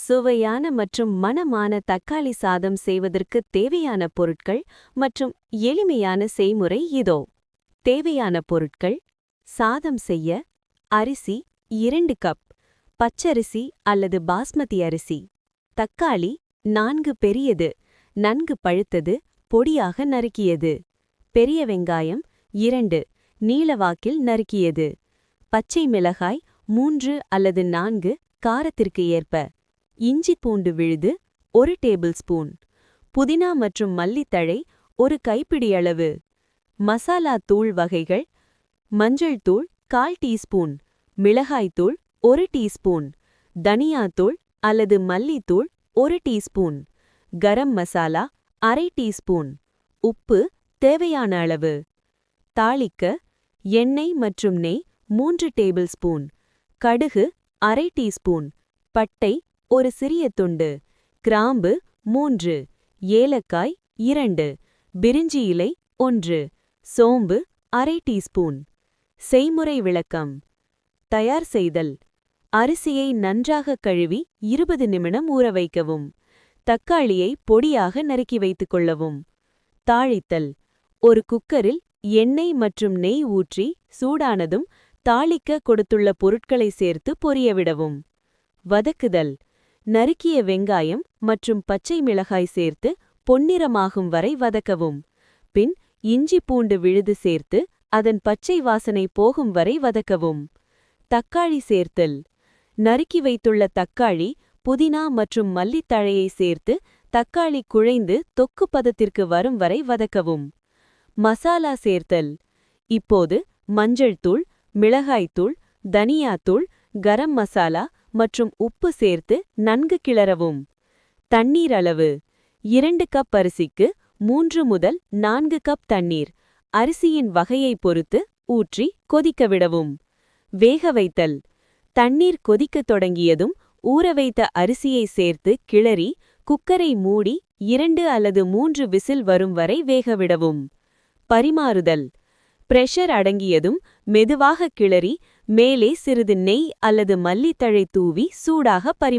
சுவையான மற்றும் மணமான தக்காளி சாதம் செய்வதற்கு தேவையான பொருட்கள் மற்றும் எளிமையான செய்முறை இதோ. தேவையான பொருட்கள் சாதம் செய்ய அரிசி இரண்டு கப் பச்சரிசி அல்லது பாஸ்மதி அரிசி தக்காளி நான்கு பெரியது நன்கு பழுத்தது பொடியாக நறுக்கியது பெரிய வெங்காயம் இரண்டு நீளவாக்கில் நறுக்கியது பச்சை மிளகாய் மூன்று அல்லது நான்கு காரத்திற்கு ஏற்ப இஞ்சி பூண்டு விழுது ஒரு டேபிள் ஸ்பூன். புதினா மற்றும் மல்லித்தழை ஒரு கைப்பிடி அளவு. மசாலா தூள் வகைகள் மஞ்சள் தூள் கால் டீஸ்பூன். மிளகாய்த்தூள் ஒரு டீஸ்பூன். தனியாத்தூள் அல்லது மல்லித்தூள் ஒரு டீஸ்பூன். கரம் மசாலா அரை டீஸ்பூன். உப்பு தேவையான அளவு. தாளிக்க எண்ணெய் மற்றும் நெய் மூன்று டேபிள் ஸ்பூன். கடுகு அரை டீஸ்பூன். பட்டை ஒரு சிறிய துண்டு கிராம்பு மூன்று ஏலக்காய் இரண்டு பிரிஞ்சி இலை ஒன்று சோம்பு அரை டீஸ்பூன். செய்முறை விளக்கம். தயார் செய்தல். அரிசியை நன்றாக கழுவி இருபது நிமிடம் ஊற வைக்கவும். தக்காளியை பொடியாக நறுக்கி வைத்துக் கொள்ளவும். தாளித்தல். ஒரு குக்கரில் எண்ணெய் மற்றும் நெய் ஊற்றி சூடானதும் தாளிக்க கொடுத்துள்ள பொருட்களை சேர்த்து பொரியவிடவும் வதக்குதல். நறுக்கிய வெங்காயம் மற்றும் பச்சை மிளகாய் சேர்த்து பொன்னிறமாகும் வரை வதக்கவும். பின் இஞ்சி பூண்டு விழுது சேர்த்து அதன் பச்சை வாசனை போகும் வரை வதக்கவும். தக்காளி சேர்த்தல். நறுக்கி வைத்துள்ள தக்காளி புதினா மற்றும் மல்லித்தழையை சேர்த்து தக்காளி குழைந்து தொக்கு பதத்திற்கு வரும் வரை வதக்கவும். மசாலா சேர்த்தல். இப்போது மஞ்சள் தூள் மிளகாய்த்தூள் தனியாத்தூள் கரம் மசாலா மற்றும் உப்பு சேர்த்து நன்கு கிளறவும். தண்ணீர் அளவு இரண்டு கப் அரிசிக்கு மூன்று முதல் நான்கு கப் தண்ணீர். அரிசியின் வகையை பொறுத்து ஊற்றி கொதிக்க விடவும். வேக வைத்தல். தண்ணீர் கொதிக்கத் தொடங்கியதும் ஊற வைத்த அரிசியை சேர்த்து கிளறி குக்கரை மூடி இரண்டு அல்லது மூன்று விசில் வரும் வரை வேகவிடவும் பரிமாறுதல். பிரஷர் அடங்கியதும் மெதுவாக கிளறி மேலே சிறிது நெய் அல்லது மல்லித்தழை தூவி சூடாக பரி